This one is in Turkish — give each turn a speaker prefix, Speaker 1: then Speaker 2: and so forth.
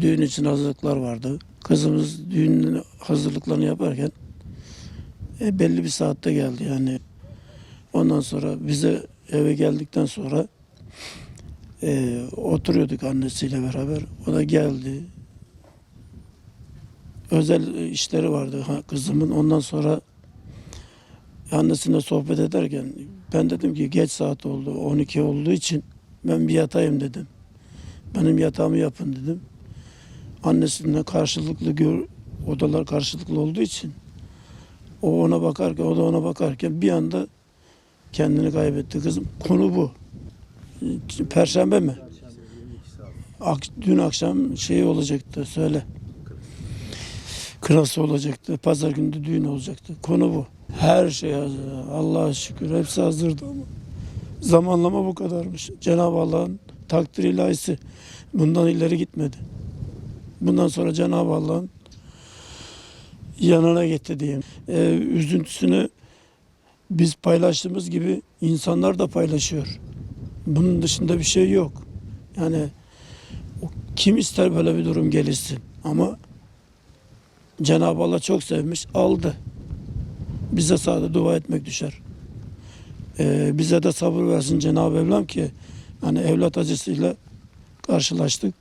Speaker 1: Düğün için hazırlıklar vardı. Kızımız düğünün hazırlıklarını yaparken e, belli bir saatte geldi yani. Ondan sonra bize eve geldikten sonra e, oturuyorduk annesiyle beraber. O da geldi. Özel işleri vardı ha, kızımın. Ondan sonra annesine sohbet ederken ben dedim ki geç saat oldu 12 olduğu için ben bir yatayım dedim. Benim yatağımı yapın dedim. Annesine karşılıklı gör, odalar karşılıklı olduğu için o ona bakarken o da ona bakarken bir anda kendini kaybetti kızım. Konu bu. Perşembe mi? Ak- dün akşam şey olacaktı söyle. Kınası olacaktı. Pazar günü düğün olacaktı. Konu bu. Her şey hazır. Allah'a şükür hepsi hazırdı ama zamanlama bu kadarmış. Cenab-ı Allah'ın takdir ilahisi bundan ileri gitmedi. Bundan sonra Cenab-ı Allah'ın yanına gitti diyeyim. Ee, üzüntüsünü biz paylaştığımız gibi insanlar da paylaşıyor. Bunun dışında bir şey yok. Yani kim ister böyle bir durum gelişsin ama Cenab-ı Allah çok sevmiş, aldı. Bize sadece dua etmek düşer. Ee, bize de sabır versin Cenab-ı Evlam ki hani evlat acısıyla karşılaştık.